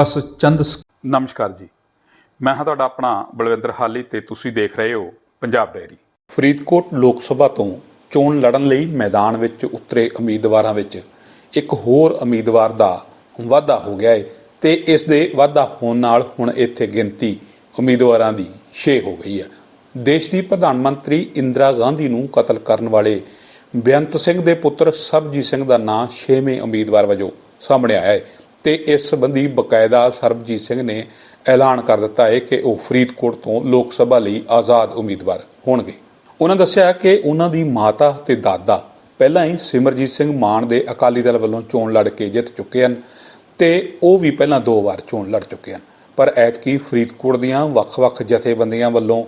ਬਸ ਚੰਦ ਨਮਸਕਾਰ ਜੀ। ਮੈਂ ਹਾਂ ਤੁਹਾਡਾ ਆਪਣਾ ਬਲਵਿੰਦਰ ਹਾਲੀ ਤੇ ਤੁਸੀਂ ਦੇਖ ਰਹੇ ਹੋ ਪੰਜਾਬ ਡੈਰੀ ਫਰੀਦਕੋਟ ਲੋਕ ਸਭਾ ਤੋਂ ਚੋਣ ਲੜਨ ਲਈ ਮੈਦਾਨ ਵਿੱਚ ਉਤਰੇ ਉਮੀਦਵਾਰਾਂ ਵਿੱਚ ਇੱਕ ਹੋਰ ਉਮੀਦਵਾਰ ਦਾ ਵਾਧਾ ਹੋ ਗਿਆ ਹੈ ਤੇ ਇਸ ਦੇ ਵਾਧਾ ਹੋਣ ਨਾਲ ਹੁਣ ਇੱਥੇ ਗਿਣਤੀ ਉਮੀਦਵਾਰਾਂ ਦੀ 6 ਹੋ ਗਈ ਹੈ ਦੇਸ਼ ਦੀ ਪ੍ਰਧਾਨ ਮੰਤਰੀ ਇੰਦਰਾ ਗਾਂਧੀ ਨੂੰ ਕਤਲ ਕਰਨ ਵਾਲੇ ਬੇਅੰਤ ਸਿੰਘ ਦੇ ਪੁੱਤਰ ਸਰਬਜੀਤ ਸਿੰਘ ਦਾ ਨਾਂ 6ਵੇਂ ਉਮੀਦਵਾਰ ਵਜੋਂ ਸਾਹਮਣੇ ਆਇਆ ਹੈ ਤੇ ਇਸ ਸੰਬੰਧੀ ਬਕਾਇਦਾ ਸਰਬਜੀਤ ਸਿੰਘ ਨੇ ਐਲਾਨ ਕਰ ਦਿੱਤਾ ਹੈ ਕਿ ਉਹ ਫਰੀਦਕੋਟ ਤੋਂ ਲੋਕ ਸਭਾ ਲਈ ਆਜ਼ਾਦ ਉਮੀਦਵਾਰ ਹੋਣਗੇ। ਉਹਨਾਂ ਦੱਸਿਆ ਕਿ ਉਹਨਾਂ ਦੀ ਮਾਤਾ ਤੇ ਦਾਦਾ ਪਹਿਲਾਂ ਹੀ ਸਿਮਰਜੀਤ ਸਿੰਘ ਮਾਨ ਦੇ ਅਕਾਲੀ ਦਲ ਵੱਲੋਂ ਚੋਣ ਲੜ ਕੇ ਜਿੱਤ ਚੁੱਕੇ ਹਨ ਤੇ ਉਹ ਵੀ ਪਹਿਲਾਂ ਦੋ ਵਾਰ ਚੋਣ ਲੜ ਚੁੱਕੇ ਹਨ। ਪਰ ਐਤਕੀ ਫਰੀਦਕੋਟ ਦੀਆਂ ਵੱਖ-ਵੱਖ ਜਥੇਬੰਦੀਆਂ ਵੱਲੋਂ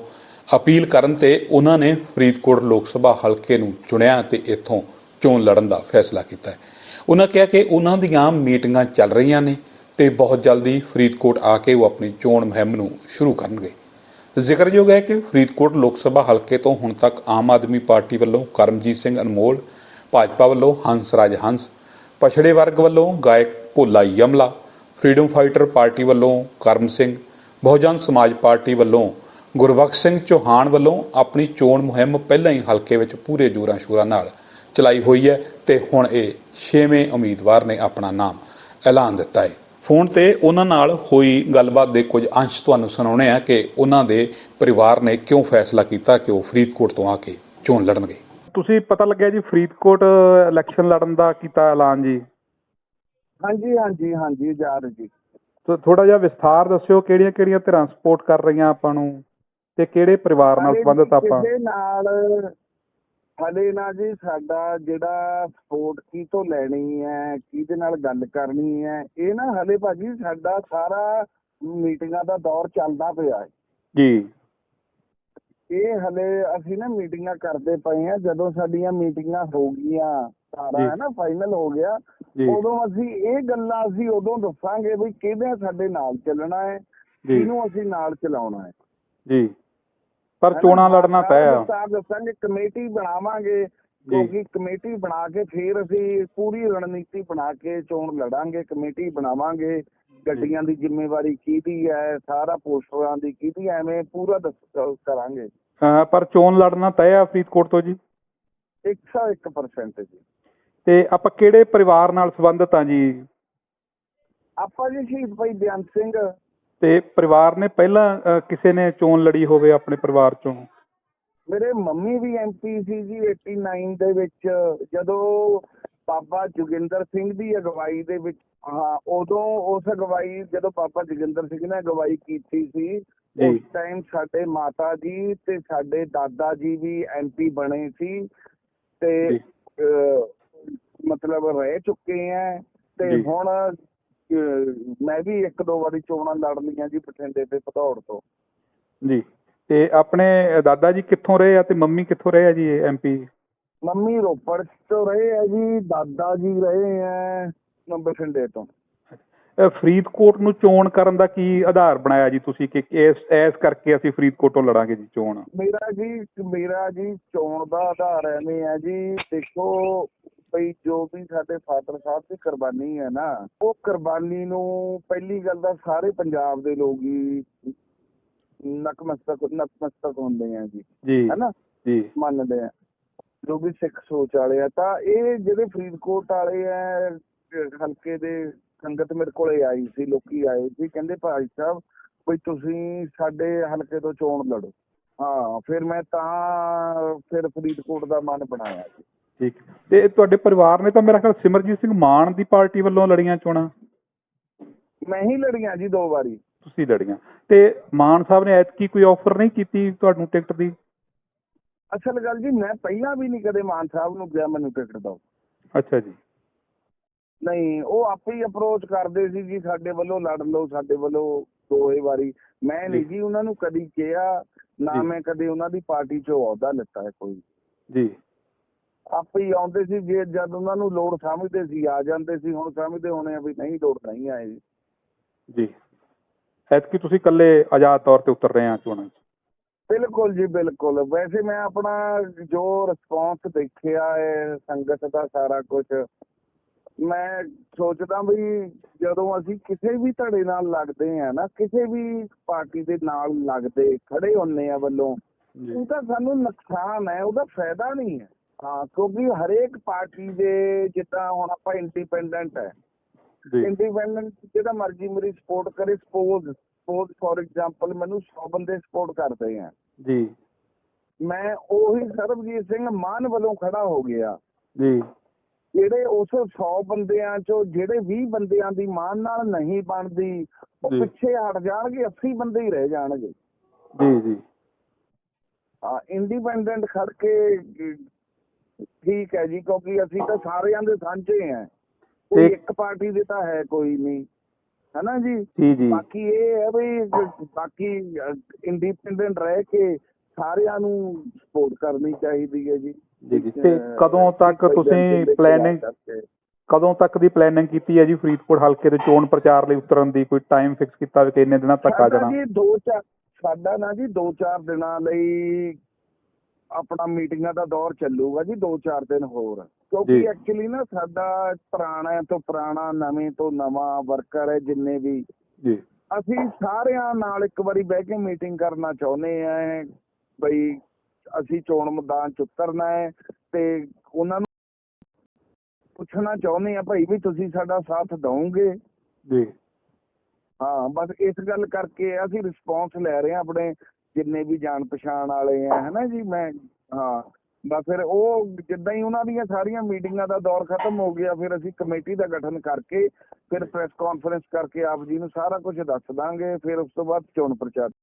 ਅਪੀਲ ਕਰਨ ਤੇ ਉਹਨਾਂ ਨੇ ਫਰੀਦਕੋਟ ਲੋਕ ਸਭਾ ਹਲਕੇ ਨੂੰ ਚੁਣਿਆ ਤੇ ਇੱਥੋਂ ਚੋਣ ਲੜਨ ਦਾ ਫੈਸਲਾ ਕੀਤਾ ਹੈ। ਉਹਨਾਂ ਕਿਹਾ ਕਿ ਉਹਨਾਂ ਦੀਆਂ ਮੀਟਿੰਗਾਂ ਚੱਲ ਰਹੀਆਂ ਨੇ ਤੇ ਬਹੁਤ ਜਲਦੀ ਫਰੀਦਕੋਟ ਆ ਕੇ ਉਹ ਆਪਣੀ ਚੋਣ ਮੁਹਿੰਮ ਨੂੰ ਸ਼ੁਰੂ ਕਰਨਗੇ। ਜ਼ਿਕਰਯੋਗ ਹੈ ਕਿ ਫਰੀਦਕੋਟ ਲੋਕ ਸਭਾ ਹਲਕੇ ਤੋਂ ਹੁਣ ਤੱਕ ਆਮ ਆਦਮੀ ਪਾਰਟੀ ਵੱਲੋਂ ਕਰਮਜੀਤ ਸਿੰਘ ਅਨਮੋਲ, ਭਾਜਪਾ ਵੱਲੋਂ ਹੰਸ ਰਾਜ ਹੰਸ, ਪਛੜੇ ਵਰਗ ਵੱਲੋਂ ਗਾਇਕ Bhola Yamla, freedom fighter party ਵੱਲੋਂ ਕਰਮ ਸਿੰਘ, ਬਹੁਜਨ ਸਮਾਜ ਪਾਰਟੀ ਵੱਲੋਂ ਗੁਰਬਖਸ਼ ਸਿੰਘ ਚੌਹਾਨ ਵੱਲੋਂ ਆਪਣੀ ਚੋਣ ਮੁਹਿੰਮ ਪਹਿਲਾਂ ਹੀ ਹਲਕੇ ਵਿੱਚ ਪੂਰੇ ਜੋਰਾਂ ਸ਼ੋਰਾਂ ਨਾਲ ਚਲਾਈ ਹੋਈ ਹੈ ਤੇ ਹੁਣ ਇਹ 6ਵੇਂ ਉਮੀਦਵਾਰ ਨੇ ਆਪਣਾ ਨਾਮ ਐਲਾਨ ਦਿੱਤਾ ਹੈ। ਫੋਨ ਤੇ ਉਹਨਾਂ ਨਾਲ ਹੋਈ ਗੱਲਬਾਤ ਦੇ ਕੁਝ ਅੰਸ਼ ਤੁਹਾਨੂੰ ਸੁਣਾਉਣੇ ਆ ਕਿ ਉਹਨਾਂ ਦੇ ਪਰਿਵਾਰ ਨੇ ਕਿਉਂ ਫੈਸਲਾ ਕੀਤਾ ਕਿ ਉਹ ਫਰੀਦਕੋਟ ਤੋਂ ਆ ਕੇ ਚੋਣ ਲੜਨਗੇ। ਤੁਸੀਂ ਪਤਾ ਲੱਗਿਆ ਜੀ ਫਰੀਦਕੋਟ ਇਲੈਕਸ਼ਨ ਲੜਨ ਦਾ ਕੀਤਾ ਐਲਾਨ ਜੀ? ਹਾਂਜੀ ਹਾਂਜੀ ਹਾਂਜੀ ਜਾ ਰਹੀ ਜੀ। ਤੋ ਥੋੜਾ ਜਿਹਾ ਵਿਸਥਾਰ ਦੱਸਿਓ ਕਿਹੜੀਆਂ ਕਿਹੜੀਆਂ ਧਿਰਾਂ ਸਪੋਰਟ ਕਰ ਰਹੀਆਂ ਆਪਾਂ ਨੂੰ ਤੇ ਕਿਹੜੇ ਪਰਿਵਾਰ ਨਾਲ ਸੰਬੰਧਿਤ ਆਪਾਂ? ਕਿਸੇ ਨਾਲ ਹਲੇ ਨਾ ਜੀ ਸਾਡਾ ਜਿਹੜਾ ਸਪੋਰਟ ਕੀ ਤੋਂ ਲੈਣੀ ਹੈ ਕਿਹਦੇ ਨਾਲ ਗੱਲ ਕਰਨੀ ਹੈ ਇਹ ਨਾ ਹਲੇ ਭਾਜੀ ਸਾਡਾ ਸਾਰਾ ਮੀਟਿੰਗਾਂ ਦਾ ਦੌਰ ਚੱਲਦਾ ਪਿਆ ਹੈ। ਜੀ। ਇਹ ਹਲੇ ਅਸੀਂ ਨਾ ਮੀਟਿੰਗਾਂ ਕਰਦੇ ਪਏ ਆ ਜਦੋਂ ਸਾਡੀਆਂ ਮੀਟਿੰਗਾਂ ਹੋ ਗਈਆਂ ਸਾਰਾ। ਹੈ ਨਾ ਫਾਈਨਲ ਹੋ ਗਿਆ ਉਦੋਂ ਅਸੀਂ ਇਹ ਗੱਲਾਂ ਅਸੀਂ ਉਦੋਂ ਦੱਸਾਂਗੇ ਵੀ ਕਿਹਦੇ ਸਾਡੇ ਨਾਲ ਚੱਲਣਾ ਹੈ ਕਿਹਨੂੰ ਅਸੀਂ ਨਾਲ ਚਲਾਉਣਾ ਹੈ। ਜੀ। ਪਰ ਚੋਣਾਂ ਲੜਨਾ ਤੈਅ ਆ। ਸਾਰ ਦੱਸਾਂਗੇ ਕਮੇਟੀ ਬਣਾਵਾਂਗੇ ਕਿਉਂਕਿ ਕਮੇਟੀ ਬਣਾ ਕੇ ਫਿਰ ਅਸੀਂ ਪੂਰੀ ਰਣਨੀਤੀ ਬਣਾ ਕੇ ਚੋਣ ਲੜਾਂਗੇ ਕਮੇਟੀ ਬਣਾਵਾਂਗੇ। ਗੱਡੀਆਂ ਦੀ ਜ਼ਿੰਮੇਵਾਰੀ ਕਿਹਦੀ ਹੈ ਸਾਰਾ ਪੋਸਟਰਾਂ ਦੀ ਕਿਹਦੀ ਐਵੇਂ ਪੂਰਾ ਦੱਸ ਕਰਾਂਗੇ। ਪਰ ਚੋਣ ਲੜਨਾ ਤੈਅ ਆ ਫਰੀਦਕੋਟ ਤੋਂ ਜੀ? 101% ਜੀ। ਤੇ ਆਪਾਂ ਕਿਹੜੇ ਪਰਿਵਾਰ ਨਾਲ ਸੰਬੰਧਿਤ ਆ ਜੀ? ਆਪਾਂ ਜੀ ਸ਼ਹੀਦ ਭਾਈ ਬਿਆਨ ਸਿੰਘ। ਤੇ ਪਰਿਵਾਰ ਨੇ ਪਹਿਲਾਂ ਕਿਸੇ ਨੇ ਚੋਣ ਲੜੀ ਹੋਵੇ ਆਪਣੇ ਪਰਿਵਾਰ ਚੋਂ? ਮੇਰੇ ਮੰਮੀ ਵੀ ਐਮਪੀ ਸੀ ਜੀ 89 ਦੇ ਵਿੱਚ। ਜਦੋਂ ਬਾਬਾ ਜੋਗਿੰਦਰ ਸਿੰਘ ਦੀ ਅਗਵਾਈ ਦੇ ਵਿੱਚ ਹਾਂ ਉਦੋਂ ਉਸ ਅਗਵਾਈ ਜਦੋਂ ਬਾਬਾ ਜੋਗਿੰਦਰ ਸਿੰਘ ਨੇ ਅਗਵਾਈ ਕੀਤੀ ਸੀ ਉਸ ਟਾਈਮ ਸਾਡੇ ਮਾਤਾ ਜੀ ਤੇ ਸਾਡੇ ਦਾਦਾ ਜੀ ਵੀ ਐਮਪੀ ਬਣੇ ਸੀ ਤੇ ਮਤਲਬ ਰਹਿ ਚੁੱਕੇ ਆ ਤੇ। ਹੁਣ ਮੈਂ ਵੀ ਇੱਕ ਦੋ ਵਾਰੀ ਚੋਣਾਂ ਲੜ ਲਈਆਂ ਜੀ ਬਠਿੰਡੇ ਤੇ ਭਦੌੜ ਤੋਂ। ਜੀ ਤੇ ਆਪਣੇ ਦਾਦਾ ਜੀ ਕਿੱਥੋਂ ਰਹੇ ਆ ਤੇ ਮੰਮੀ ਕਿੱਥੋਂ ਰਹੇ ਆ ਜੀ ਐਮਪੀ ਮੰਮੀ ਰੋਪੜ ਤੋਂ ਰਹੇ ਆ ਜੀ ਦਾਦਾ ਜੀ ਰਹੇ ਆ ਬਠਿੰਡੇ ਤੋਂ। ਫਰੀਦਕੋਟ ਨੂੰ ਚੋਣ ਕਰਨ ਦਾ ਕੀ ਆਧਾਰ ਬਣਾਇਆ ਜੀ ਤੁਸੀਂ ਕਿ ਇਸ ਇਸ ਕਰਕੇ ਅਸੀਂ ਫਰੀਦਕੋਟੋਂ ਲੜਾਂਗੇ ਜੀ ਚੋਣ? ਮੇਰਾ ਜੀ ਮੇਰਾ ਜੀ ਚੋਣ ਦਾ ਆਧਾਰ ਐਵੇਂ ਆ ਜੀ ਦੇਖੋ ਭਈ ਜੋ ਵੀ ਸਾਡੇ ਫਾਦਰ ਸਾਹਿਬ ਦੀ ਕੁਰਬਾਨੀ ਹੈ ਨਾ ਉਹ ਕੁਰਬਾਨੀ ਨੂੰ ਪਹਿਲੀ ਗੱਲ ਤਾਂ ਸਾਰੇ ਪੰਜਾਬ ਦੇ ਲੋਕ ਹੀ ਨਕਮਸਤਕ ਨਤਮਸਤਕ ਹੁੰਦੇ ਆ ਜੀ। ਜੀ ਹੈਨਾ? ਜੀ। ਮੰਨਦੇ ਆ। ਜੋ ਵੀ ਸਿੱਖ ਸੋਚ ਵਾਲੇ ਆ ਤਾਂ ਇਹ ਜਿਹੜੇ ਫਰੀਦਕੋਟ ਵਾਲੇ ਆ ਹਲਕੇ ਦੇ ਸੰਗਤ ਮੇਰੇ ਕੋਲੇ ਆਈ ਸੀ ਲੋਕੀ ਆਏ ਸੀ ਕਹਿੰਦੇ ਭਾਈ ਸਾਹਿਬ ਵੀ ਤੁਸੀਂ ਸਾਡੇ ਹਲਕੇ ਤੋਂ ਚੋਣ ਲੜੋ। ਹਾਂ ਫਿਰ ਮੈਂ ਤਾਂ ਫਿਰ ਫਰੀਦਕੋਟ ਦਾ ਮਨ ਬਣਾਇਆ ਜੀ। ਠੀਕ। ਤੇ ਤੁਹਾਡੇ ਪਰਿਵਾਰ ਨੇ ਤਾਂ ਮੇਰਾ ਖਿਆਲ ਸਿਮਰਜੀਤ ਸਿੰਘ ਮਾਨ ਦੀ ਪਾਰਟੀ ਵੱਲੋਂ ਲੜੀਆਂ ਚੋਣਾਂ। ਮੈਂ ਹੀ ਲੜੀਆਂ ਜੀ ਦੋ ਵਾਰੀ। ਤੁਸੀਂ ਲੜੀਆਂ। ਤੇ ਮਾਨ ਸਾਹਿਬ ਨੇ ਐਤਕੀ ਕੋਈ ਆਫਰ ਨਹੀਂ ਕੀਤੀ ਤੁਹਾਨੂੰ ਟਿਕਟ ਦੀ? ਅਸਲ ਗੱਲ ਜੀ ਮੈਂ ਪਹਿਲਾਂ ਵੀ ਨਹੀਂ ਕਦੇ ਮਾਨ ਸਾਹਿਬ ਨੂੰ ਗਿਆ ਮੈਨੂੰ ਟਿਕਟ ਦਿਓ। ਅੱਛਾ ਜੀ। ਨਹੀਂ ਉਹ ਆਪੇ ਹੀ ਅਪਰੋਚ ਕਰਦੇ ਸੀ ਜੀ ਸਾਡੇ ਵੱਲੋਂ ਲੜ ਲਓ ਸਾਡੇ ਵੱਲੋਂ ਦੋਏ ਵਾਰੀ। ਮੈਂ ਨਹੀਂ ਜੀ। ਉਹਨਾਂ ਨੂੰ ਕਦੀ ਕਿਹਾ ਨਾ। ਮੈਂ ਕਦੇ ਉਹਨਾਂ ਦੀ ਪਾਰਟੀ 'ਚੋਂ ਅਹੁਦਾ ਲਿੱਤਾ ਹੈ ਕੋਈ। ਜੀ। ਆਪੇ ਹੀ ਆਉਂਦੇ ਸੀ ਜੇ ਜਦ ਉਹਨਾਂ ਨੂੰ ਲੋੜ ਸਮਝਦੇ ਸੀ ਆ ਜਾਂਦੇ ਸੀ ਹੁਣ ਸਮਝਦੇ ਹੋਣੇ ਆ ਵੀ ਨਹੀਂ ਲੋੜ ਨਹੀਂ ਆਏ ਜੀ। ਜੀ। ਐਤਕੀ ਤੁਸੀਂ ਇਕੱਲੇ ਆਜ਼ਾਦ ਤੌਰ ਤੇ ਉਤਰ ਰਹੇ ਆ ਚੋਣਾਂ 'ਚ ਬਿਲਕੁਲ ਜੀ ਬਿਲਕੁਲ। ਵੈਸੇ ਮੈਂ ਆਪਣਾ ਜੋ ਰਿਸਪੌਂਸ ਦੇਖਿਆ ਹੈ ਸੰਗਤ ਦਾ ਸਾਰਾ ਕੁਝ ਮੈਂ ਸੋਚਦਾ ਵੀ ਜਦੋਂ ਅਸੀਂ ਕਿਸੇ ਵੀ ਧੜੇ ਨਾਲ ਲੱਗਦੇ ਆ ਨਾ ਕਿਸੇ ਵੀ ਪਾਰਟੀ ਦੇ ਨਾਲ ਲੱਗਦੇ ਖੜੇ ਹੁੰਨੇ ਆ ਵੱਲੋਂ ਜੀ। ਉਹ ਤਾਂ ਸਾਨੂੰ ਨੁਕਸਾਨ ਹੈ ਉਹਦਾ ਫਾਇਦਾ ਨਹੀਂ ਹੈ। ਹਾਂ ਕਿਉਂਕਿ ਹਰੇਕ ਪਾਰਟੀ ਦੇ ਜਿੱਦਾਂ ਹੁਣ ਆਪਾਂ ਇੰਡੀਪੈਂਡੈਂਟ ਹੈ। ਇੰਡੀਪੈਂਡੈਂਟ ਜਿਹੜਾ ਮਰਜ਼ੀ ਮੇਰੀ ਸਪੋਰਟ ਕਰੇ ਸਪੋਜ਼ ਸਪੋਜ਼ ਫੋਰ ਐਗਜ਼ਾਮਪਲ ਮੈਨੂੰ 100 ਬੰਦੇ ਸਪੋਰਟ ਕਰਦੇ ਆ। ਜੀ। ਮੈਂ ਉਹੀ ਸਰਬਜੀਤ ਸਿੰਘ ਮਾਨ ਵੱਲੋਂ ਖੜਾ ਹੋ ਗਿਆ। ਜੀ। ਜਿਹੜੇ ਉਸ 100 ਬੰਦਿਆਂ ਚੋਂ ਜਿਹੜੇ 20 ਬੰਦਿਆਂ ਦੀ ਮਾਨ ਨਾਲ ਨਹੀਂ ਬਣਦੀ ਉਹ। ਪਿੱਛੇ ਹਟ ਜਾਣਗੇ 80 ਬੰਦੇ ਹੀ ਰਹਿ ਜਾਣਗੇ। ਜੀ ਜੀ। ਆ ਇੰਡੀਪੈਂਡੈਂਟ ਖੜ ਕੇ ਠੀਕ ਹੈ ਜੀ ਕਿਉਂਕਿ ਅਸੀਂ ਤਾਂ ਸਾਰਿਆਂ ਦੇ ਸਾਂਝੇ ਆ ਕੋਈ ਇੱਕ- ਪਾਰਟੀ ਦੇ ਤਾਂ ਹੈ ਕੋਈ ਨਹੀਂ। ਹਨਾ ਜੀ? ਬਾਕੀ ਇਹ ਹੈ ਵੀ ਬਾਕੀ ਇੰਡੀਪੈਂਡੈਂਟ ਰਹਿ ਕੇ ਸਾਰਿਆਂ ਨੂੰ ਸਪੋਰਟ ਕਰਨੀ ਚਾਹੀਦੀ ਹੈ ਜੀ। ਤੇ ਕਦੋਂ ਤੱਕ ਤੁਸੀਂ ਪਲੈਨਿੰਗ ਕਦੋਂ ਤੱਕ ਦੀ ਪਲੈਨਿੰਗ ਕੀਤੀ ਹੈ ਜੀ ਫਰੀਦਕੋਟ ਹਲਕੇ ਦੇ ਚੋਣ ਪ੍ਰਚਾਰ ਲਈ ਉਤਰਨ ਦੀ? ਕੋਈ ਟਾਈਮ ਫਿਕਸ ਕੀਤਾ ਵੀ ਕਿ ਇੰਨੇ ਦਿਨਾਂ ਤੱਕ ਆ ਜਾਣਾ? ਜੀ ਦੋ ਚਾਰ ਸਾਡਾ ਨਾ ਜੀ ਦੋ ਚਾਰ ਦਿਨਾਂ ਲਈ ਆਪਣਾ ਮੀਟਿੰਗਾਂ ਦਾ ਦੌਰ ਚੱਲੂਗਾ ਜੀ ਦੋ ਚਾਰ ਦਿਨ ਹੋਰ। ਕਿਉਂਕਿ। ਐਕਚੁਅਲੀ ਨਾ ਸਾਡਾ ਪੁਰਾਣਾ ਤੋਂ ਪੁਰਾਣਾ ਨਵੇਂ ਤੋਂ ਨਵਾਂ ਵਰਕਰ ਹੈ ਜਿੰਨੇ ਵੀ। ਜੀ। ਅਸੀਂ ਸਾਰਿਆਂ ਨਾਲ ਇੱਕ ਵਾਰੀ ਬਹਿ ਕੇ ਮੀਟਿੰਗ ਕਰਨਾ ਚਾਹੁੰਦੇ ਆ। ਬਈ ਅਸੀਂ ਚੋਣ ਮੈਦਾਨ ਚ ਉਤਰਨਾ ਹੈ ਤੇ ਉਹਨਾਂ ਨੂੰ ਪੁੱਛਣਾ ਚਾਹੁੰਦੇ ਆ ਭਾਈ ਵੀ ਤੁਸੀਂ ਸਾਡਾ ਸਾਥ ਦਵੋਗੇ? ਜੀ। ਹਾਂ ਬਸ ਇਸ ਗੱਲ ਕਰਕੇ ਅਸੀਂ ਰਿਸਪੌਂਸ ਲੈ ਰਹੇ ਹਾਂ ਆਪਣੇ ਜਿੰਨੇ ਵੀ ਜਾਣ ਪਛਾਣ ਵਾਲੇ ਆ, ਹਨਾ ਜੀ, ਮੈਂ, ਹਾਂ। ਬਸ ਫਿਰ ਉਹ ਜਿੱਦਾਂ ਹੀ ਉਹਨਾਂ ਦੀਆਂ ਸਾਰੀਆਂ ਮੀਟਿੰਗਾਂ ਦਾ ਦੌਰ ਖਤਮ ਹੋ ਗਿਆ, ਫਿਰ ਅਸੀਂ ਕਮੇਟੀ ਦਾ ਗਠਨ ਕਰਕੇ, ਫਿਰ ਪ੍ਰੈਸ ਕਾਨਫਰੰਸ ਕਰਕੇ ਆਪ ਜੀ ਨੂੰ ਸਾਰਾ ਕੁਝ ਦੱਸ ਦਾਂਗੇ, ਫਿਰ ਉਸ ਤੋਂ ਬਾਅਦ ਚੋਣ ਪ੍ਰਚਾਰ